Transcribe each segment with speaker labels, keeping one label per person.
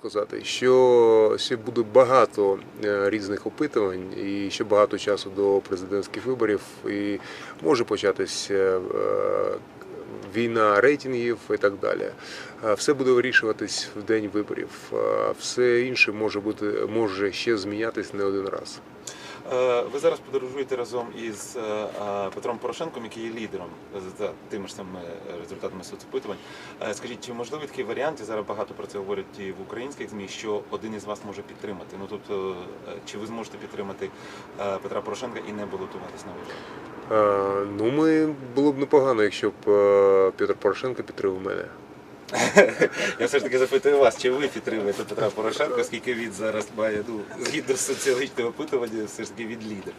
Speaker 1: сказати, що ще буде багато е, різних опитувань і ще багато часу до президентських виборів, і може початися е, війна рейтингів і так далі. Е, Все буде вирішуватись в день виборів. а Все інше може бути може ще змінятись не один раз.
Speaker 2: Е, Ви зараз подорожуєте разом із е, е, Петром Порошенком, який є лідером за тими ж самими результатами соцопитувань. Скажіть, чи можливий такий варіант, і зараз багато про це говорять і в українських ЗМІ, що один із вас може підтримати? Ну тобто, чи ви зможете підтримати Петра Порошенка і не балотуватись на вибори?
Speaker 1: Ну, ми було б непогано, якщо б Петр Порошенко підтримав мене.
Speaker 2: Я все ж таки запитую вас, чи ви підтримуєте Петра Порошенка, оскільки він зараз має ну, згідно з соціологічним опитуванням, все ж таки він лідер.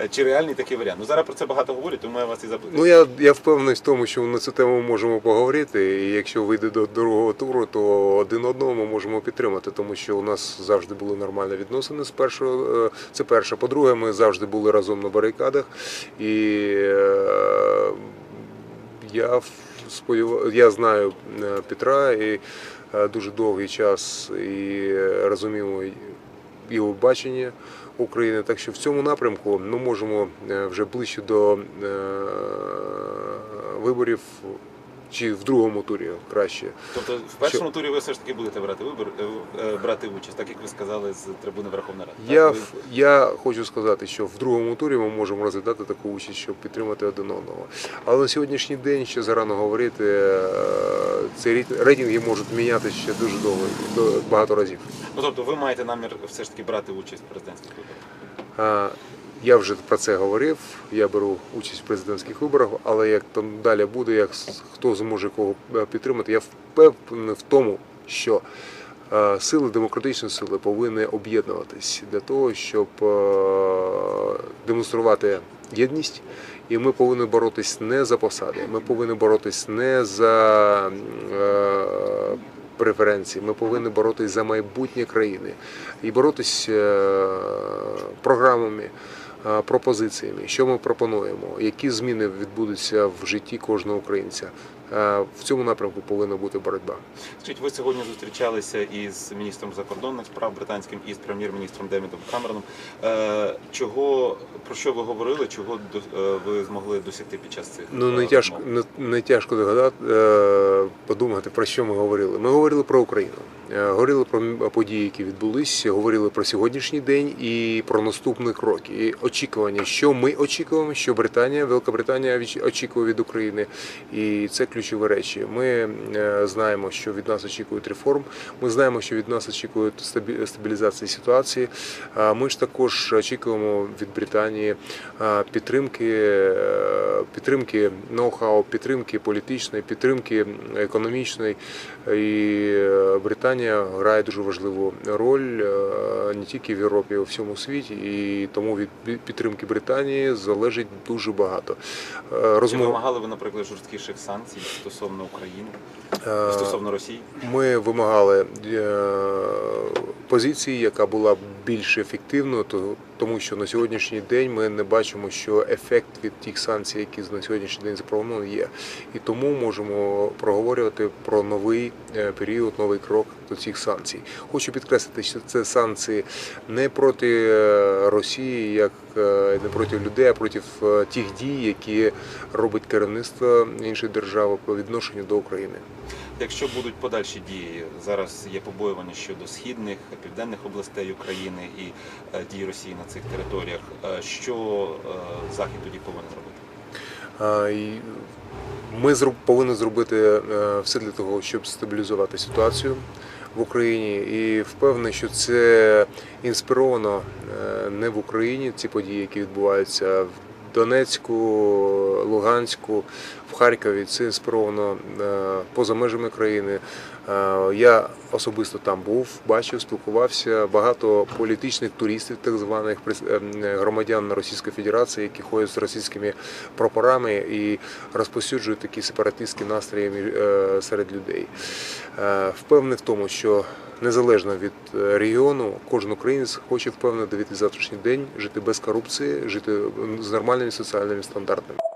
Speaker 2: Е, Чи реальний такий варіант? Ну зараз про це багато говорять, тому я вас і запитую.
Speaker 1: Ну я, я впевнений в тому, що на цю тему ми можемо поговорити. І якщо вийде до другого туру, то один одного ми можемо підтримати, тому що у нас завжди були нормальні відносини з першого. е, Це перше. По-друге, ми завжди були разом на барикадах. І е, я сподіваюся, я знаю е, Петра і е, дуже довгий час і розуміємо його бачення України. Так що в цьому напрямку ми можемо е, вже ближче до виборів чи в другому турі краще.
Speaker 2: Тобто в першому турі ви все ж таки будете брати вибор, е, е, брати участь, так як ви сказали з трибуни Верховної Ради.
Speaker 1: Я.
Speaker 2: Ви-
Speaker 1: я хочу сказати, що в другому турі ми можемо розглядати таку участь, щоб підтримати один одного. Але на сьогоднішній день ще зарано говорити. е, Ці рейтинги- можуть мінятися ще дуже довго, до- багато разів.
Speaker 2: Ну тобто ви маєте намір все ж таки брати участь в президентських виборах.
Speaker 1: Я вже про це говорив. Я беру участь в президентських виборах, але як там далі буде, як хто зможе кого е, підтримати, я впевнений в тому, що е, сили демократичні сили повинні об'єднуватись для того, щоб е, демонструвати єдність. І ми повинні боротись не за посади, ми повинні боротись не за преференції, ми повинні боротись за майбутнє країни і боротись програмами, пропозиціями, що ми пропонуємо, які зміни відбудуться в житті кожного українця. В цьому напрямку повинна бути боротьба.
Speaker 2: Скажіть, ви сьогодні зустрічалися із міністром закордонних справ британським і з прем'єр-міністром Демідом Камероном. Е, Чого про що ви говорили? Чого е, ви змогли досягти під час цих
Speaker 1: Ну не
Speaker 2: е,
Speaker 1: тяжко не, не тяжко догадати, подумати про що ми говорили. Ми говорили про Україну, говорили про події, які відбулись, говорили про сьогоднішній день і про наступні кроки. І очікування, що ми очікуємо, що Британія, Великобританія відч- очікує від України, і це ключові речі. Ми е, знаємо, що від нас очікують реформ. Ми знаємо, що від нас очікують стабі- стабілізації ситуації. Ми ж також очікуємо від Британії підтримки, е, підтримки ноу-хау, підтримки політичної, підтримки економічної. І е, Британія грає дуже важливу роль не тільки в Європі, а й у всьому світі. І тому від підтримки Британії залежить дуже багато. Е,
Speaker 2: Чи вимагали ви, наприклад, жорсткіших санкцій стосовно України,
Speaker 1: е,
Speaker 2: стосовно Росії?
Speaker 1: Ми вимагали е, позиції, яка була більш ефективною, то- тому що на сьогоднішній день ми не бачимо, що ефект від тих санкцій, які на сьогоднішній день запропоновані, є. І тому можемо проговорювати про новий е, період, новий крок до цих санкцій. Хочу підкреслити, що це санкції не проти е, Росії, як е, не проти людей, а проти тих дій, які робить керівництво іншої держави по відношенню до України.
Speaker 2: Якщо будуть подальші дії, зараз є побоювання щодо східних, південних областей України і е, дій Росії на цих територіях. Е, Що е, Захід тоді повинен робити?
Speaker 1: Ми повинні зробити все для того, щоб стабілізувати ситуацію в Україні. І впевнений, що це інспіровано не в Україні, ці події, які відбуваються в Донецьку, Луганську, в Харкові. Це інспіровано е, поза межами країни. Е, Я особисто там був, бачив, спілкувався. Багато політичних туристів, так званих ем, громадян Російської Федерації, які ходять з російськими прапорами і розповсюджують такі сепаратистські настрої е, серед людей. Е, Впевнений в тому, що незалежно від е, регіону, кожен українець хоче впевнено дивитися завтрашній день, жити без корупції, жити з нормальними соціальними стандартами.